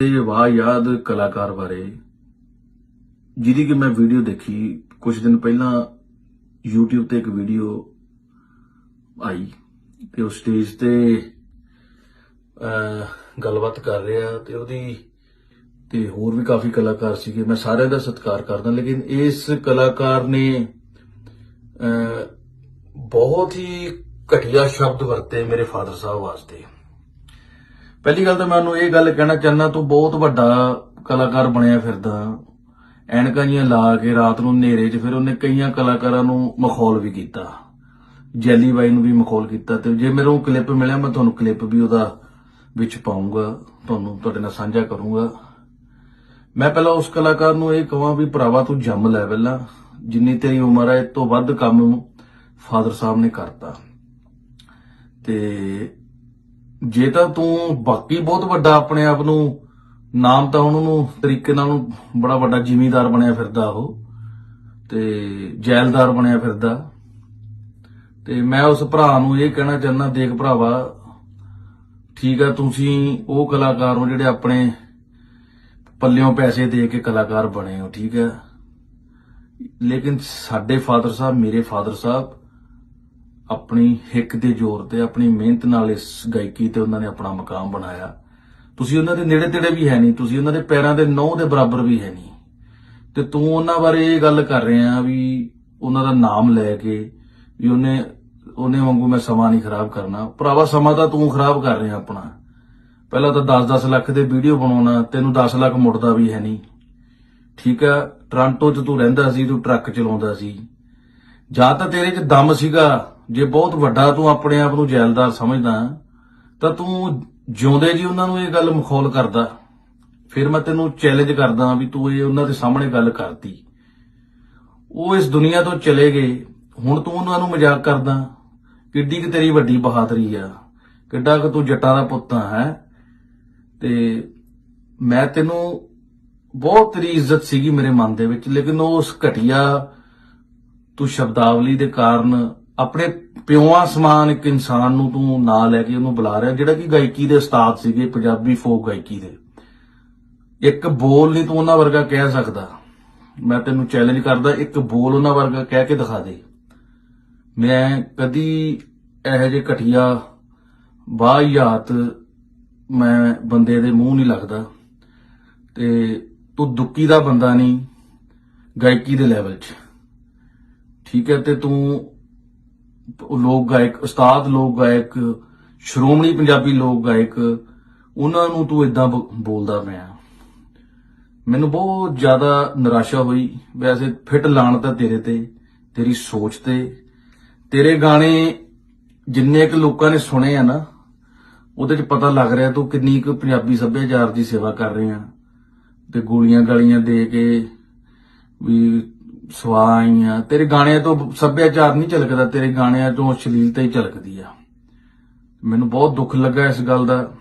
ਇਹ ਵਾਹ ਯਾਦ ਕਲਾਕਾਰ ਬਾਰੇ, ਜਿਹਦੀ ਕਿ ਮੈਂ ਵੀਡੀਓ ਦੇਖੀ ਕੁਝ ਦਿਨ ਪਹਿਲਾਂ, YouTube ਤੇ ਇੱਕ ਵੀਡੀਓ ਆਈ ਤੇ ਉਹ ਸਟੇਜ ਤੇ ਗੱਲਬਾਤ ਕਰ ਰਿਹਾ ਤੇ ਉਹਦੀ, ਤੇ ਹੋਰ ਵੀ ਕਾਫੀ ਕਲਾਕਾਰ ਸੀਗੇ। ਮੈਂ ਸਾਰਿਆਂ ਦਾ ਸਤਿਕਾਰ ਕਰਦਾ, ਲੇਕਿਨ ਇਸ ਕਲਾਕਾਰ ਨੇ ਬਹੁਤ ਹੀ ਘਟੀਆ ਸ਼ਬਦ ਵਰਤੇ ਮੇਰੇ ਫਾਦਰ ਸਾਹਿਬ ਵਾਸਤੇ। ਪਹਿਲੀ ਗੱਲ ਤਾਂ ਮੈਂ ਉਹਨੂੰ ਇਹ ਗੱਲ ਕਹਿਣਾ ਚਾਹੁੰਦਾ, ਤੂੰ ਬਹੁਤ ਵੱਡਾ ਕਲਾਕਾਰ ਬਣਿਆ ਫਿਰਦਾ। ਐਨਕਾਂ ਜੀਆਂ ਲਾ ਕੇ ਰਾਤ ਨੂੰ ਹਨੇਰੇ 'ਚ ਫਿਰ ਉਹਨੇ ਕਈਆਂ ਕਲਾਕਾਰਾਂ ਨੂੰ ਮਖੌਲ ਵੀ ਕੀਤਾ। ਜੈਲੀ ਬਾਈ ਨੂੰ ਵੀ ਮਖੌਲ ਕੀਤਾ ਤੇ ਜੇ ਮੈਨੂੰ ਕਲਿੱਪ ਮਿਲਿਆ, ਮੈਂ ਤੁਹਾਨੂੰ ਕਲਿੱਪ ਵੀ ਉਹਦਾ ਵਿੱਚ ਪਾਉਂਗਾ। ਤੁਹਾਨੂੰ ਤੁਹਾਡੇ ਨਾਲ ਸਾਂਝਾ ਕਰੂੰਗਾ। ਮੈਂ ਪਹਿਲਾਂ ਉਸ ਕਲਾਕਾਰ ਨੂੰ ਇਹ ਕਹਾਂ ਵੀ ਭਰਾਵਾ, ਤੂੰ ਜੰਮ ਲੈ ਪਹਿਲਾਂ। ਜਿੰਨੀ ਤੇਰੀ ਉਮਰ ਹੈ ਇਹ ਤੋਂ ਵੱਧ ਕੰਮ ਫਾਦਰ ਸਾਹਿਬ ਨੇ ਕਰਤਾ। ਤੇ ਜੇ ਤਾਂ ਤੂੰ ਬਾਕੀ ਬਹੁਤ ਵੱਡਾ ਆਪਣੇ ਆਪ ਨੂੰ, ਨਾਮ ਤਾਂ ਹੁਣ ਉਹਨੂੰ ਤਰੀਕੇ ਨਾਲ ਉਹਨੂੰ ਬੜਾ ਵੱਡਾ ਜ਼ਿਮੀਂਦਾਰ ਬਣਿਆ ਫਿਰਦਾ ਉਹ, ਤੇ ਜੈਲਦਾਰ ਬਣਿਆ ਫਿਰਦਾ। ਤੇ ਮੈਂ ਉਸ ਭਰਾ ਨੂੰ ਇਹ ਕਹਿਣਾ ਚਾਹੁੰਦਾ, ਦੇਖ ਭਰਾਵਾ, ਠੀਕ ਆ, ਤੁਸੀਂ ਉਹ ਕਲਾਕਾਰ ਹੋ ਜਿਹੜੇ ਆਪਣੇ ਪੱਲਿਓਂ ਪੈਸੇ ਦੇ ਕੇ ਕਲਾਕਾਰ ਬਣੇ ਹੋ, ਠੀਕ ਹੈ ਲੇਕਿਨ ਸਾਡੇ ਫਾਦਰ ਸਾਹਿਬ, ਮੇਰੇ ਫਾਦਰ ਸਾਹਿਬ ਆਪਣੀ ਹਿੱਕ ਦੇ ਜ਼ੋਰ ਤੇ, ਆਪਣੀ ਮਿਹਨਤ ਨਾਲ ਇਸ ਗਾਇਕੀ ਤੇ ਉਹਨਾਂ ਨੇ ਆਪਣਾ ਮਕਾਮ ਬਣਾਇਆ। ਤੁਸੀਂ ਉਹਨਾਂ ਦੇ ਨੇੜੇ ਤੇੜੇ ਵੀ ਹੈ ਨਹੀਂ, ਤੁਸੀਂ ਉਹਨਾਂ ਦੇ ਪੈਰਾਂ ਦੇ ਨੌ ਦੇ ਬਰਾਬਰ ਵੀ ਹੈ ਨਹੀਂ। ਤੇ ਤੂੰ ਉਹਨਾਂ ਬਾਰੇ ਇਹ ਗੱਲ ਕਰ ਰਿਹਾ ਵੀ ਉਹਨਾਂ ਦਾ ਨਾਮ ਲੈ ਕੇ ਵੀ ਉਹਨੇ ਉਹਨੇ ਵਾਂਗੂ ਮੈਂ ਸਮਾਂ ਨਹੀਂ ਖਰਾਬ ਕਰਨਾ। ਭਰਾਵਾ, ਸਮਾਂ ਤਾਂ ਤੂੰ ਖਰਾਬ ਕਰ ਰਿਹਾ ਆਪਣਾ। ਪਹਿਲਾਂ ਤਾਂ 10-10 ਲੱਖ ਦੇ ਵੀਡੀਓ ਬਣਾਉਣਾ, ਤੈਨੂੰ 10 ਲੱਖ ਮੁੜਦਾ ਵੀ ਹੈ ਨਹੀਂ। ਠੀਕ ਆ, ਟ੍ਰਾਂਟੋ 'ਚ ਤੂੰ ਰਹਿੰਦਾ ਸੀ, ਤੂੰ ਟਰੱਕ ਚਲਾਉਂਦਾ ਸੀ। ਜਾਂ ਤਾਂ ਤੇਰੇ 'ਚ ਦਮ ਸੀਗਾ ਜੇ ਬਹੁਤ ਵੱਡਾ ਤੂੰ ਆਪਣੇ ਆਪ ਨੂੰ ਜੈਲਦਾਰ ਸਮਝਦਾ, ਤਾਂ ਤੂੰ ਜਿਉਂਦੇ ਜੀ ਉਹਨਾਂ ਨੂੰ ਇਹ ਗੱਲ ਮਖੌਲ ਕਰਦਾ। ਫਿਰ ਮੈਂ ਤੈਨੂੰ ਚੈਲੰਜ ਕਰਦਾ ਵੀ ਤੂੰ ਇਹ ਉਹਨਾਂ ਦੇ ਸਾਹਮਣੇ ਗੱਲ ਕਰਤੀ। ਉਹ ਇਸ ਦੁਨੀਆ ਤੋਂ ਚਲੇ ਗਏ। ਹੁਣ ਤੂੰ ਉਹਨਾਂ ਨੂੰ ਮਜ਼ਾਕ ਕਰਦਾ। ਕਿੱਡੀ ਕਿ ਤੇਰੀ ਵੱਡੀ ਬਹਾਦਰੀ ਆ। ਕਿੱਡਾ ਕਿ ਤੂੰ ਜੱਟਾਂ ਦਾ ਪੁੱਤ ਹੈ? ਤੇ ਮੈਂ ਤੈਨੂੰ ਬਹੁਤ ਤੇਰੀ ਇੱਜ਼ਤ ਸੀਗੀ ਮੇਰੇ ਮਨ ਦੇ ਵਿੱਚ, ਲੇਕਿਨ ਉਸ ਘਟੀਆ ਤੂੰ ਸ਼ਬਦਾਵਲੀ ਦੇ ਕਾਰਨ ਆਪਣੇ ਪਿਓਾਂ ਸਮਾਨ ਇੱਕ ਇਨਸਾਨ ਨੂੰ ਤੂੰ ਨਾਂ ਲੈ ਕੇ ਉਹਨੂੰ ਬੁਲਾ ਰਿਹਾ, ਜਿਹੜਾ ਕਿ ਗਾਇਕੀ ਦੇ ਉਸਤਾਦ ਸੀਗੇ, ਪੰਜਾਬੀ ਫੋਕ ਗਾਇਕੀ ਦੇ। ਇੱਕ ਬੋਲ ਨਹੀਂ ਤੂੰ ਉਹਨਾਂ ਵਰਗਾ ਕਹਿ ਸਕਦਾ। ਮੈਂ ਤੈਨੂੰ ਚੈਲੰਜ ਕਰਦਾ, ਇੱਕ ਬੋਲ ਉਹਨਾਂ ਵਰਗਾ ਕਹਿ ਕੇ ਦਿਖਾ ਦੇ। ਮੈਂ ਕਦੀ ਇਹੋ ਜਿਹੇ ਘਟੀਆ ਵਾਹਿਯਾਤ ਮੈਂ ਬੰਦੇ ਦੇ ਮੂੰਹ ਨਹੀਂ ਲੱਗਦਾ ਤੇ ਤੂੰ ਦੁੱਕੀ ਦਾ ਬੰਦਾ ਨਹੀਂ ਗਾਇਕੀ ਦੇ ਲੈਵਲ 'ਚ। ਠੀਕ ਹੈ, ਤੇ ਤੂੰ ਲੋਕ ਗਾਇਕ, ਉਸਤਾਦ ਲੋਕ ਗਾਇਕ, ਸ਼੍ਰੋਮਣੀ ਪੰਜਾਬੀ ਲੋਕ ਗਾਇਕ, ਉਹਨਾਂ ਨੂੰ ਤੂੰ ਇਦਾਂ ਬੋਲਦਾ ਪਿਆ। ਮੈਨੂੰ ਬਹੁਤ ਜ਼ਿਆਦਾ ਨਿਰਾਸ਼ਾ ਹੋਈ। ਵੈਸੇ ਫਿੱਟ ਲਾਣ ਤਾਂ ਤੇਰੇ ਤੇ, ਤੇਰੀ ਸੋਚ ਤੇ। ਤੇਰੇ ਗਾਣੇ ਜਿੰਨੇ ਕੁ ਲੋਕਾਂ ਨੇ ਸੁਣੇ ਆ ਨਾ, ਉਹਦੇ 'ਚ ਪਤਾ ਲੱਗ ਰਿਹਾ ਤੂੰ ਕਿੰਨੀ ਕੁ ਪੰਜਾਬੀ ਸੱਭਿਆਚਾਰ ਦੀ ਸੇਵਾ ਕਰ ਰਹੇ ਆ। ਤੇ ਗੋਲੀਆਂ ਗਾਲੀਆਂ ਦੇ ਕੇ ਵੀ ਸਵਾਈਆਂ। ਤੇਰੇ ਗਾਣਿਆਂ ਤੋਂ ਸੱਭਿਆਚਾਰ ਨਹੀਂ ਝਲਕਦਾ, ਤੇਰੇ ਗਾਣਿਆਂ ਤੋਂ ਅਸ਼ਲੀਲਤਾ ਹੀ ਝਲਕਦੀ ਆ। ਮੈਨੂੰ ਬਹੁਤ ਦੁੱਖ ਲੱਗਾ ਇਸ ਗੱਲ ਦਾ।